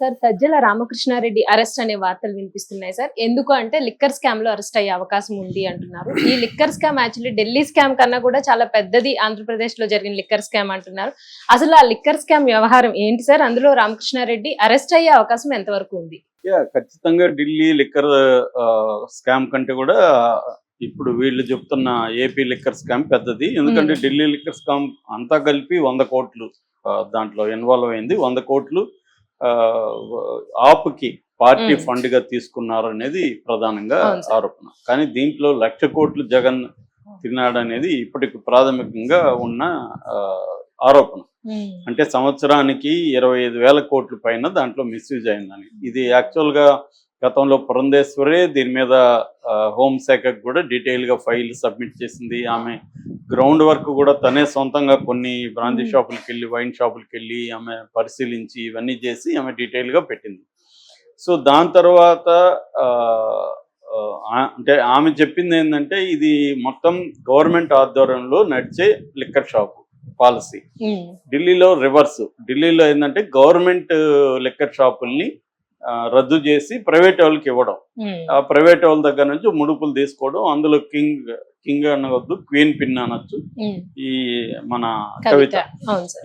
Sir Sajjala Ramakrishna Reddy arrest అనే వార్తలు వినిపిస్తున్నాయి సార్. ఎందుకు అంటే లిక్కర్ స్కామ్లో అరెస్ట్ అయ్యే అవకాశం ఉంది అంటున్నారు. ఈ liquor scam actually Delhi scam కన్నా కూడా చాలా పెద్దది ఆంధ్రప్రదేశ్లో జరిగిన లిక్కర్ స్కామ్ అంటున్నారు. అసలు ఆ లిక్కర్ స్కామ్ వ్యవహారం ఏంటి సార్? అందులో రామకృష్ణారెడ్డి అరెస్ట్ అయ్యే అవకాశం ఎంతవరకు ఉంది? ఖచ్చితంగా ఢిల్లీ లిక్కర్ స్కామ్ కంటే కూడా ఇప్పుడు వీళ్ళు చెప్తున్న ఏపీ లిక్కర్ స్కామ్ పెద్దది. ఎందుకంటే. ఢిల్లీ లిక్కర్ స్కామ్ అంతా కలిపి వంద కోట్లు దాంట్లో ఇన్వాల్వ్ అయింది. వంద కోట్లు ఆప్కి పార్టీ. ఫండ్గా తీసుకున్నారు అనేది ప్రధానంగా. ఆరోపణ. కానీ దీంట్లో లక్ష కోట్లు జగన్ తిన్నాడు అనేది ఇప్పటికి ప్రాథమికంగా ఉన్న ఆరోపణ. అంటే సంవత్సరానికి ఇరవై ఐదు వేల కోట్ల పైన దాంట్లో మిస్యూజ్ అయిందని. ఇది యాక్చువల్గా గతంలో పురంధేశ్వరే దీని మీద హోంశాఖకు కూడా డీటెయిల్గా ఫైల్ సబ్మిట్ చేసింది. ఆమె గ్రౌండ్ వర్క్ కూడా తనే సొంతంగా కొన్ని Hmm. షాపులకి వెళ్ళి వైన్ షాపులకి వెళ్ళి ఆమె పరిశీలించి ఇవన్నీ చేసి ఆమె డీటెయిల్గా పెట్టింది. సో దాని తర్వాత అంటే ఆమె చెప్పింది ఏంటంటే ఇది మొత్తం గవర్నమెంట్ ఆధ్వర్యంలో నడిచే లిక్కర్ షాపు పాలసీ. ఢిల్లీలో రివర్స్. ఢిల్లీలో ఏంటంటే గవర్నమెంట్ లిక్కర్ షాపుల్ని రద్దు చేసి ప్రైవేట్ వాళ్ళకి ఇవ్వడం. ఆ ప్రైవేట్ వాళ్ళ దగ్గర నుంచి ముడుపులు తీసుకోవడం అందులో కింగ్ కింగ్ అనవద్దు క్వీన్ పిన్ అనొచ్చు. ఈ మన కవిత.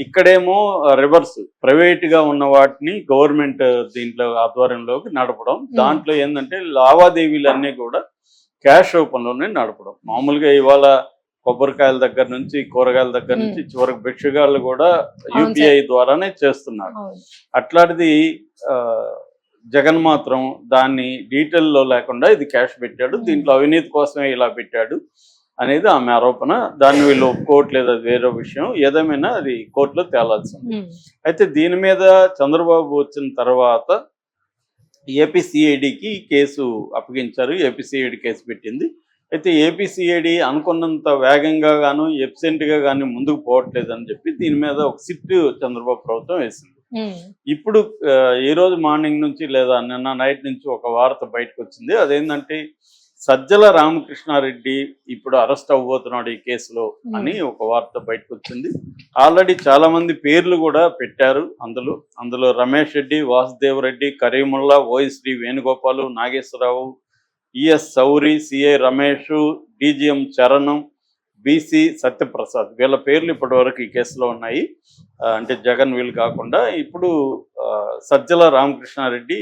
ఇక్కడేమో రివర్స్ ప్రైవేట్గా ఉన్న వాటిని గవర్నమెంట్ దీంట్లో ఆధ్వర్యంలోకి నడపడం. దాంట్లో ఏంటంటే లావాదేవీలు అన్నీ కూడా క్యాష్ రూపంలోనే నడపడం. మామూలుగా ఇవాళ కొబ్బరికాయల దగ్గర నుంచి కూరగాయల దగ్గర. నుంచి చివరికి భిక్షగాళ్ళు కూడా యూపీఐ ద్వారానే చేస్తున్నారు. అట్లాంటిది ఆ, జగన్ మాత్రం దాన్ని డీటెయిల్లో లేకుండా ఇది క్యాష్ పెట్టాడు Hmm. దీంట్లో అవినీతి కోసమే ఇలా పెట్టాడు అనేది ఆమె ఆరోపణ దాన్ని వీళ్ళు ఒప్పుకోవట్లేదు అది వేరే విషయం ఏదేమైనా అది కోర్టులో తేలాల్సింది ఉమ్. అయితే దీని మీద చంద్రబాబు వచ్చిన తర్వాత ఏపీసీఐడికి కేసు అప్పగించారు ఏపీసీఐడి కేసు పెట్టింది అయితే ఏపీసీఐడి అనుకున్నంత వేగంగా గాను ఎఫిషియెంట్గా కానీ ముందుకు పోవట్లేదు అని చెప్పి దీని మీద ఒక సిట్ చంద్రబాబు ప్రభుత్వం వేసింది. ఇప్పుడు ఈ రోజు మార్నింగ్ నుంచి లేదా నిన్న నైట్ నుంచి ఒక వార్త బయటకు వచ్చింది అదేంటంటే సజ్జల రామకృష్ణారెడ్డి ఇప్పుడు అరెస్ట్ అవ్వబోతున్నాడు ఈ కేసులో అని ఒక వార్త బయటకు వచ్చింది ఆల్రెడీ చాలా మంది పేర్లు కూడా పెట్టారు అందులో. అందులో Ramesh Reddy Vasudev Reddy Karimulla OSD Venugopal Nageswararao ES Sauri CI Ramesh DGM చరణం బీసీ సత్యప్రసాద్. వీళ్ళ పేర్లు ఇప్పటి వరకు ఈ కేసులో ఉన్నాయి. అంటే జగన్ వీళ్ళు కాకుండా ఇప్పుడు సజ్జల రామకృష్ణారెడ్డి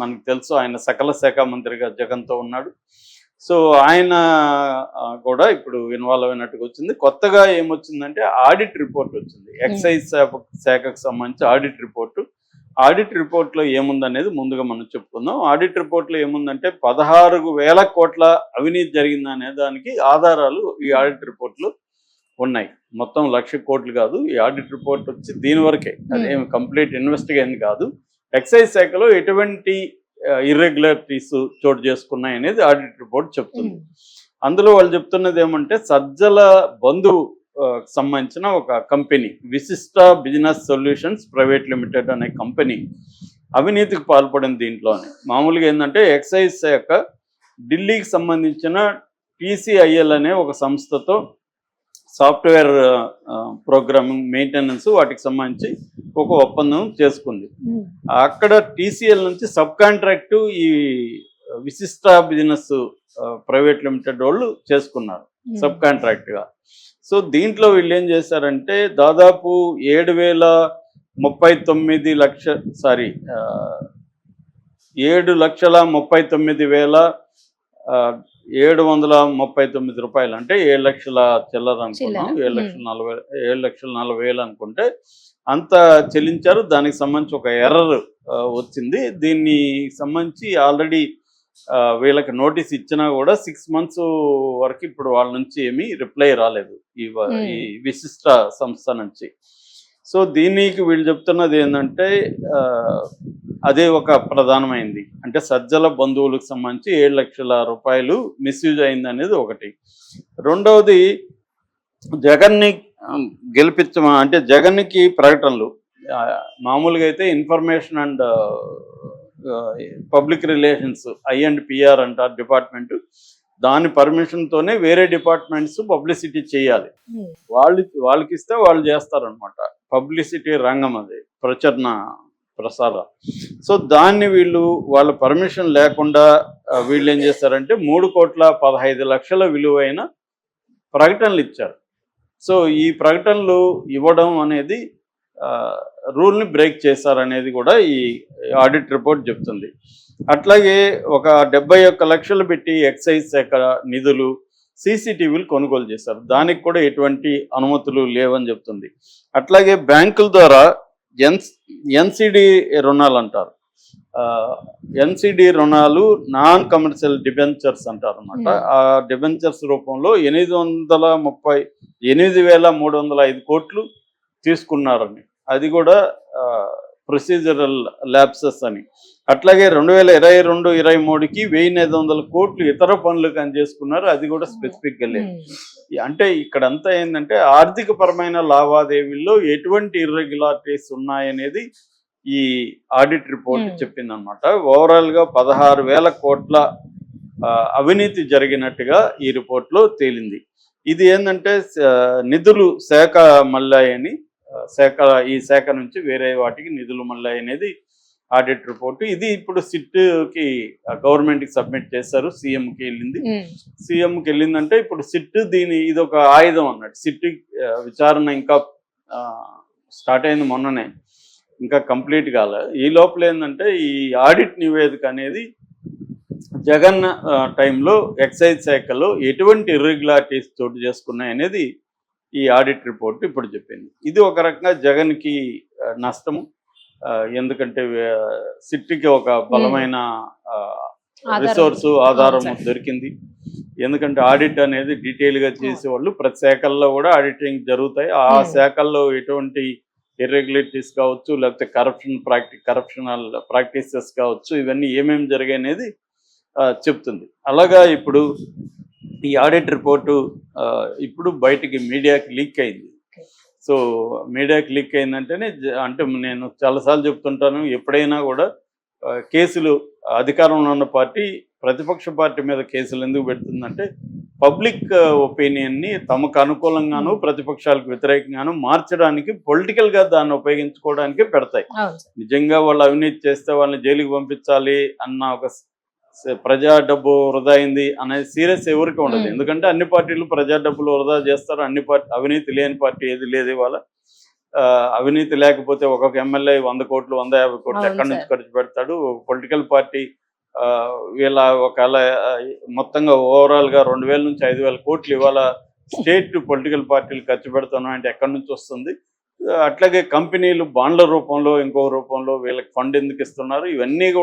మనకు తెలుసు ఆయన సకల శాఖ మంత్రిగా జగన్తో ఉన్నాడు. సో ఆయన కూడా ఇప్పుడు ఇన్వాల్వ్ అయినట్టుగా వచ్చింది. కొత్తగా ఏమొచ్చిందంటే ఆడిట్ రిపోర్ట్ వచ్చింది. ఎక్సైజ్ శాఖ శాఖకు సంబంధించి ఆడిట్ రిపోర్టు. ఆడిట్ రిపోర్ట్లో ఏముందనేది ముందుగా మనం చెప్పుకుందాం. ఆడిట్ రిపోర్ట్లో ఏముందంటే పదహారు వేల కోట్ల అవినీతి జరిగిందనే దానికి ఆధారాలు ఈ ఆడిట్ రిపోర్ట్లో ఉన్నాయి. మొత్తం లక్ష కోట్లు కాదు ఈ ఆడిట్ రిపోర్ట్ వచ్చి దీని వరకే. అదేం కంప్లీట్ ఇన్వెస్టిగేషన్ కాదు. ఎక్సైజ్ శాఖలో ఎటువంటి ఇర్రెగ్యులారిటీస్ చోటు చేసుకున్నాయి అనేది ఆడిట్ రిపోర్ట్ చెప్తుంది. అందులో వాళ్ళు చెప్తున్నది ఏమంటే సజ్జల బంధు ఆ, సంబంధించిన ఒక company Vishishta business solutions private limited అనే కంపెనీ అవినీతికి పాల్పడింది దీంట్లోనే. మామూలుగా ఏంటంటే ఎక్సైజ్ శాఖ ఢిల్లీకి సంబంధించిన టీసీఐఎల్ అనే ఒక సంస్థతో సాఫ్ట్వేర్ ప్రోగ్రామింగ్ మెయింటెనెన్స్ వాటికి సంబంధించి ఒక ఒప్పందం చేసుకుంది. అక్కడ టీసీఎల్ నుంచి సబ్ కాంట్రాక్ట్ ఈ విశిష్ట బిజినెస్ ప్రైవేట్ లిమిటెడ్ వాళ్ళు చేసుకున్నారు సబ్ కాంట్రాక్ట్గా. సో దీంట్లో వీళ్ళు ఏం చేశారంటే దాదాపు ఏడు వేల ముప్పై తొమ్మిది లక్ష సారీ ఏడు లక్షల ముప్పై తొమ్మిది వేల ఏడు వందల ముప్పై తొమ్మిది రూపాయలు. అంటే ఏడు లక్షల చిల్లర అనుకున్నాం ఏడు లక్షల నలభై ఏడు లక్షల నలభై వేలు అనుకుంటే అంత చెల్లించారు. దానికి సంబంధించి ఒక ఎర్రర్ వచ్చింది. దీన్ని సంబంధించి ఆల్రెడీ వీళ్ళకి నోటీస్ ఇచ్చినా కూడా సిక్స్ మంత్స్ వరకు ఇప్పుడు వాళ్ళ నుంచి ఏమీ రిప్లై రాలేదు ఈ Hmm. విశిష్ట సంస్థ నుంచి. సో దీనికి వీళ్ళు చెప్తున్నది ఏంటంటే అదే ఒక ప్రధానమైంది. అంటే సజ్జల బంధువులకు సంబంధించి ఏడు లక్షల రూపాయలు మిస్యూజ్ అయింది అనేది ఒకటి. రెండవది జగన్ని గెలిపించమా అంటే జగన్కి ప్రకటనలు మామూలుగా అయితే information and public relations I and PR అంటారు డిపార్ట్మెంట్ దాని పర్మిషన్ తోనే వేరే డిపార్ట్మెంట్స్ పబ్లిసిటీ చేయాలి. వాళ్ళు వాళ్ళకి ఇస్తే వాళ్ళు చేస్తారనమాట పబ్లిసిటీ రంగం అది ప్రచురణ ప్రసాద సో దాన్ని వీళ్ళు వాళ్ళ పర్మిషన్ లేకుండా వీళ్ళు ఏం చేస్తారంటే మూడు కోట్ల పదహైదు లక్షల విలువైన ప్రకటనలు ఇచ్చారు. సో ఈ ప్రకటనలు ఇవ్వడం అనేది రూల్ని బ్రేక్ చేశారనేది కూడా ఈ ఆడిట్ రిపోర్ట్ చెప్తుంది. అట్లాగే ఒక డెబ్బై ఒక్క లక్షలు పెట్టి ఎక్సైజ్ శాఖ నిధులు సీసీటీవీలు కొనుగోలు చేశారు. దానికి కూడా ఎటువంటి అనుమతులు లేవని చెప్తుంది. అట్లాగే బ్యాంకుల ద్వారా ఎన్ ఎన్సిడి రుణాలు అంటారు. ఎన్సిడి రుణాలు నాన్ కమర్షియల్ డిబెంచర్స్ అంటారు అనమాట Hmm. ఆ డిబెంచర్స్ రూపంలో ఎనిమిది వందల ముప్పై ఎనిమిది వేల మూడు వందల ఐదు కోట్లు తీసుకున్నారని. అది కూడా ప్రొసీజరల్ ల్యాబ్సెస్ అని. అట్లాగే రెండు వేల ఇరవై రెండు ఇరవై మూడుకి వెయ్యి ఐదు వందల కోట్లు ఇతర పనులకు అని చేసుకున్నారు అది కూడా స్పెసిఫిక్గా లేదు. అంటే ఇక్కడంతా ఏంటంటే ఆర్థిక పరమైన లావాదేవీల్లో ఎటువంటి ఇర్రెగ్యులారిటీస్ ఉన్నాయనేది ఈ ఆడిట్ రిపోర్ట్ Hmm. చెప్పింది అనమాట ఓవరాల్గా పదహారు వేల కోట్ల అవినీతి జరిగినట్టుగా ఈ రిపోర్ట్లో తేలింది. ఇది ఏంటంటే నిధులు శాఖ మళ్ళాయని శాఖ ఈ శాఖ నుంచి వేరే వాటికి నిధులు మళ్ళాయి అనేది ఆడిట్ రిపోర్ట్. ఇది ఇప్పుడు సిట్కి గవర్నమెంట్కి సబ్మిట్ చేశారు సీఎం కి వెళ్ళింది సీఎంకి వెళ్ళిందంటే ఇప్పుడు సిట్ దీని ఇది ఒక ఆయుధం అన్నట్టు. సిట్ విచారణ ఇంకా స్టార్ట్ అయింది మొన్ననే. ఇంకా కంప్లీట్ కాలే. ఈ లోపల ఏంటంటే ఈ ఆడిట్ నివేదిక అనేది జగన్ టైంలో ఎక్సైజ్ శాఖలో ఎటువంటి ఇర్రెగ్యులారిటీస్ చోటు చేసుకున్నాయి అనేది ఈ ఆడిట్ రిపోర్ట్ ఇప్పుడు చెప్పింది. ఇది ఒక రకంగా జగన్కి నష్టము. ఎందుకంటే సిట్కి ఒక బలమైన. రిసోర్స్ ఆధారం. దొరికింది. ఎందుకంటే ఆడిట్ అనేది డీటెయిల్గా చేసేవాళ్ళు ప్రతి శాఖల్లో కూడా ఆడిటింగ్ జరుగుతాయి. ఆ. శాఖల్లో ఎటువంటి ఇర్రెగ్యులేటరీస్ కావచ్చు లేకపోతే కరప్షన్ ప్రాక్టి కరప్షనల్ ప్రాక్టీసెస్ కావచ్చు ఇవన్నీ ఏమేమి జరిగాయి అనేది చెప్తుంది. అలాగా ఇప్పుడు ఈ ఆడిట్ రిపోర్టు ఇప్పుడు బయటికి మీడియాకి లీక్ అయింది. సో మీడియాకి లీక్ అయిందంటేనే అంటే నేను చాలాసార్లు చెప్తుంటాను ఎప్పుడైనా కూడా కేసులు అధికారంలో ఉన్న పార్టీ ప్రతిపక్ష పార్టీ మీద కేసులు ఎందుకు పెడుతుందంటే పబ్లిక్ ఒపీనియన్ని తమకు అనుకూలంగాను ప్రతిపక్షాలకు వ్యతిరేకంగాను మార్చడానికి పొలిటికల్గా దాన్ని ఉపయోగించుకోవడానికి పెడతాయి. నిజంగా వాళ్ళు అవినీతి చేస్తే వాళ్ళని జైలుకి పంపించాలి అన్న ఒక ప్రజా డబ్బు వృధా అయింది అనేది సీరియస్ ఎవరికి ఉండదు. ఎందుకంటే అన్ని పార్టీలు ప్రజా డబ్బులు వృధా చేస్తారు. అన్ని పార్టీ అవినీతి లేని పార్టీ ఏది లేదు ఇవాళ. అవినీతి లేకపోతే ఒక్కొక్క ఎమ్మెల్యే వంద కోట్లు వంద యాభై కోట్లు ఎక్కడి నుంచి. ఖర్చు పెడతాడు? పొలిటికల్ పార్టీ వీళ్ళ ఒకవేళ మొత్తంగా ఓవరాల్గా రెండు వేల నుంచి ఐదు వేల కోట్లు ఇవాళ స్టేట్ పొలిటికల్ పార్టీలు ఖర్చు పెడుతున్నాం అంటే ఎక్కడి నుంచి వస్తుంది? అట్లాగే కంపెనీలు బాండ్ల రూపంలో ఇంకో రూపంలో వీళ్ళకి ఫండ్ ఎందుకు ఇస్తున్నారు? ఇవన్నీ కూడా